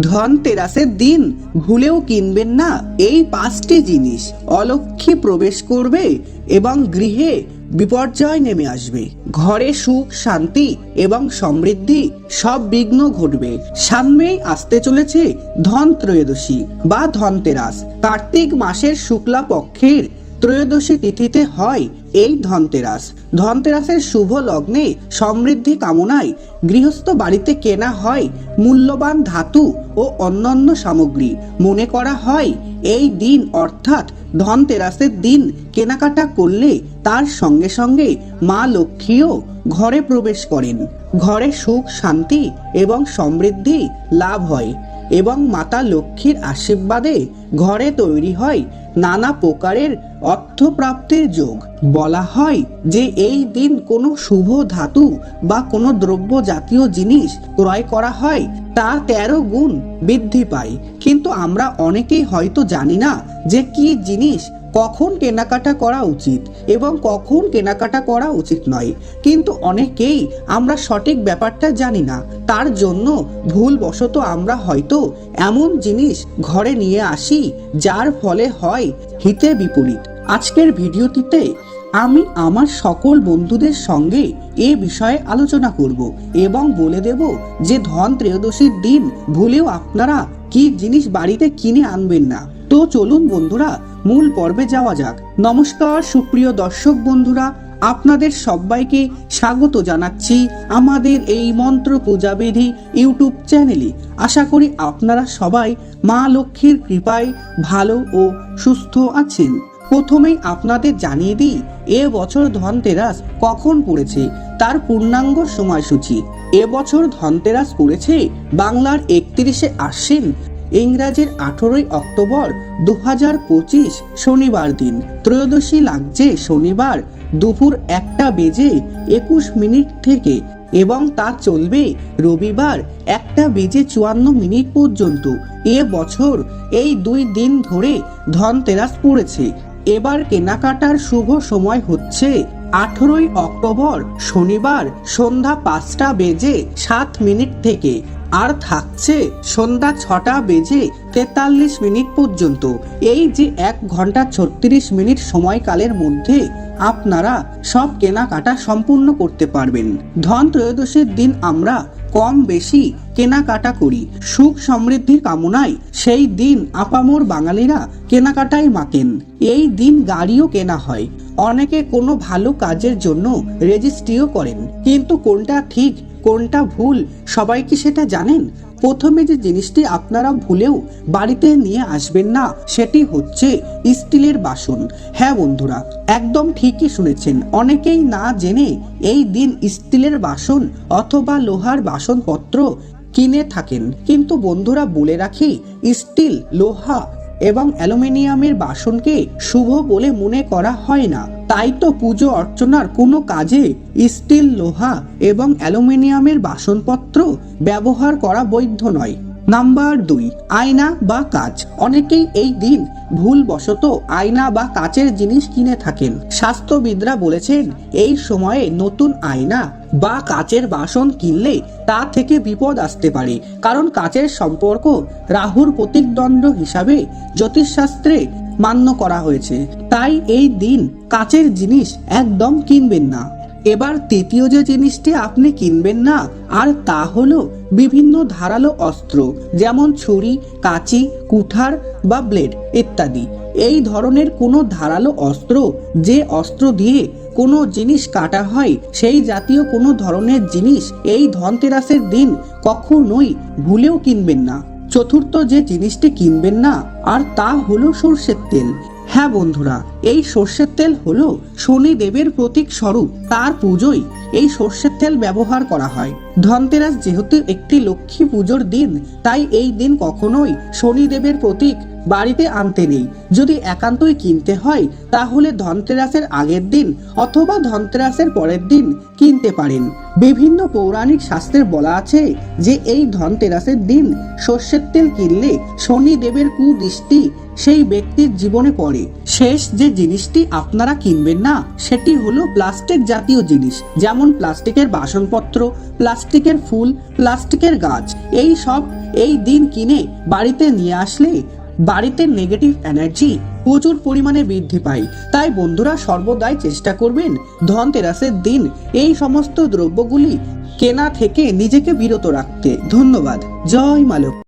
ধনতেরাসের দিন ভুলেও কিনবেন না। এই পাঁচটি জিনিস অলক্ষী প্রবেশ করবে এবং গৃহে বিপর্যয় নেমে আসবে। ঘরে সুখ, শান্তি এবং সমৃদ্ধি সব বিঘ্ন ঘটবে। সামনেই আসতে চলেছে ধন ত্রয়োদশী বা ধনতেরাস। কার্তিক মাসের শুক্লা পক্ষের ত্রয়োদশী তিথিতে হয় এই ধনতেরাস। ধনতেরাসের শুভ লগ্নে সমৃদ্ধি কামনায় গৃহস্থ বাড়িতে কেনা হয় মূল্যবান ধাতু ও অন্যান্য সামগ্রী। মনে করা হয়, এই দিন অর্থাৎ ধনতেরাসের দিন কেনাকাটা করলে তার সঙ্গে সঙ্গে মা লক্ষ্মীও ঘরে প্রবেশ করেন। ঘরে সুখ, শান্তি এবং সমৃদ্ধি লাভ হয়। এবং মাতা লক্ষ্মীর আশীর্বাদে ঘরে তৈরি হয় নানা প্রকারের অর্থপ্রাপ্তির যোগ। বলা হয় যে এই দিন কোনো শুভ ধাতু বা কোনো দ্রব্য জাতীয় জিনিস ক্রয় করা হয়, তা তেরো গুণ বৃদ্ধি পায়। কিন্তু আমরা অনেকেই হয়তো জানি না যে কি জিনিস কখন কেনাকাটা করা উচিত এবং কখন কেনাকাটা করা উচিত নয়। কিন্তু অনেকেই আমরা সঠিক ব্যাপারটা জানি না। তার জন্য ভুলবশত আমরা হয়তো এমন জিনিস ঘরে নিয়ে আসি যার ফলে হয় হিতে বিপরীত। আজকের ভিডিওটিতে আমি আমার সকল বন্ধুদের সঙ্গে এ বিষয়ে আলোচনা করব এবং বলে দেব যে ধন ত্রয়োদশীর দিন ভুলেও আপনারা কি জিনিস বাড়িতে কিনে আনবেন না। তো চলুন বন্ধুরা, মূল পর্বে যাওয়া যাক। নমস্কার, সুপ্রিয় দর্শক বন্ধুরা, আপনাদের সবাইকে স্বাগত জানাচ্ছি আমাদের এই মন্ত্র পূজাবিধি ইউটিউব চ্যানেলে। আশা করি আপনারা সবাই মা লক্ষ্মীর কৃপায় ভালো ও সুস্থ আছেন। প্রথমেই আপনাদের জানিয়ে দিই, এ বছর ধনতেরাস কখন পড়েছে? তার পূর্ণাঙ্গ সময়সূচি। এবছর ধনতেরাস পড়েছে বাংলার একত্রিশে আশ্বিন। ইংরাজির আঠেরোই অক্টোবর দু হাজার পঁচিশ শনিবার দিন। ত্রয়োদশী লাগছে শনিবার দুপুর একটা বেজে একুশ মিনিট থেকে এবং তা চলবে রবিবার একটা বেজে চুয়ান্ন মিনিট পর্যন্ত। এ বছর এই দুই দিন ধরে ধনতেরাস পড়েছে। এবার কেনাকাটার শুভ সময় হচ্ছে আঠেরোই অক্টোবর শনিবার সন্ধ্যা পাঁচটা বেজে সাত মিনিট থেকে আর থাকছে সন্ধ্যা ছটা বেজে তেতাল্লিশ মিনিট পর্যন্ত। এই যে এক ঘণ্টা ছত্রিশ মিনিট সময়কালের মধ্যে আপনারা সব কেনাকাটা সম্পূর্ণ করতে পারবেন। ধন ত্রয়োদশীর দিন আমরা কম বেশি কেনাকাটা করি। সুখ সমৃদ্ধির কামনায় সেই দিন আপামোর বাঙালিরা কেনাকাটায় মাতেন এই দিন গাড়িও কেনা হয়। অনেকে কোনো ভালো কাজের জন্য রেজিস্ট্রিও করেন। কিন্তু কোনটা ঠিক, কোনটা ভুল, সবাই কি সেটা জানেন? প্রথমে যে জিনিসটি আপনারা ভুলেও বাড়িতে নিয়ে আসবেন না, সেটি হচ্ছে স্টিলের বাসন। হ্যাঁ বন্ধুরা, একদম ঠিকই শুনেছেন। অনেকেই না জেনে এই দিন স্টিলের বাসন অথবা লোহার বাসনপত্র কিনে থাকেন। কিন্তু বন্ধুরা বলে রাখি, স্টিল, লোহা এবং অ্যালুমিনিয়ামের বাসনকে শুভ বলে মনে করা হয় না। তাই তো পুজো অর্চনার কোনো কাজে স্টিল, লোহা এবং অ্যালুমিনিয়ামের বাসনপত্র ব্যবহার করা বৈধ নয়। নাম্বার দুই, আয়না বা কাচ। অনেকেই এই দিন ভুলবশত আয়না বা কাচের জিনিস কিনে থাকেন। স্বাস্থ্যবিদরা বলেছেন, এই সময়ে নতুন আয়না বা কাচের বাসন কিনলে তা থেকে বিপদ আসতে পারে। কারণ কাচের সম্পর্ক রাহুর প্রতিদ্বন্দ্ব হিসাবে জ্যোতিষশাস্ত্রে মান্য করা হয়েছে। তাই এই দিন কাচের জিনিস একদম কিনবেন না। এবার তৃতীয় যে জিনিসটি আপনি কিনবেন না, আর তা হলো বিভিন্ন ধারালো অস্ত্র, যেমন ছুরি, কাঁচি, কুঠার বা ব্লেড ইত্যাদি। এই ধরনের কোনো ধারালো অস্ত্র, যে অস্ত্র দিয়ে কোনো জিনিস কাটা হয়, সেই জাতীয় কোনো ধরনের জিনিস এই ধনতেরাসের দিন কখনোই ভুলেও কিনবেন না। চতুর্থ যে জিনিসটি কিনবেন না, আর তা হলো সর্ষের তেল। হ্যাঁ বন্ধুরা, এই সর্ষের তেল হলো শনি দেবের প্রতীক স্বরূপ। তার পুজোয় এই সর্ষের তেল ব্যবহার করা হয়। ধনতেরাস যেহেতু একটি লক্ষ্মী পুজোর দিন, তাই এই দিন কখনোই শনিদেবের প্রতীক বাড়িতে আনতে নেই। যদি একান্তই কিনতে হয়, তাহলে ধনতেরাসের আগের দিন অথবা ধনতেরাসের পরের দিন কিনতে পারেন। বিভিন্ন পৌরাণিক শাস্ত্রে বলা আছে যে এই ধনতেরাসের দিন সর্ষের তেল কিনলে শনি দেবের কুদৃষ্টি সেই ব্যক্তির জীবনে পড়ে। শেষ যে জিনিসটি আপনারা কিনবেন না, সেটি হলো প্লাস্টিক জাতীয় জিনিস, যেমন প্লাস্টিকের বাসনপত্র, প্লাস্টিকের ফুল, প্লাস্টিকের গাছ। এই সব এই দিন কিনে বাড়িতে নিয়ে আসলে বাড়িতে নেগেটিভ এনার্জি প্রচুর পরিমাণে বৃদ্ধি পায়। তাই বন্ধুরা সর্বদাই চেষ্টা করবেন ধনতেরাসের দিন এই সমস্ত দ্রব্যগুলি কেনা থেকে নিজেকে বিরত রাখতে। ধন্যবাদ। জয় মালক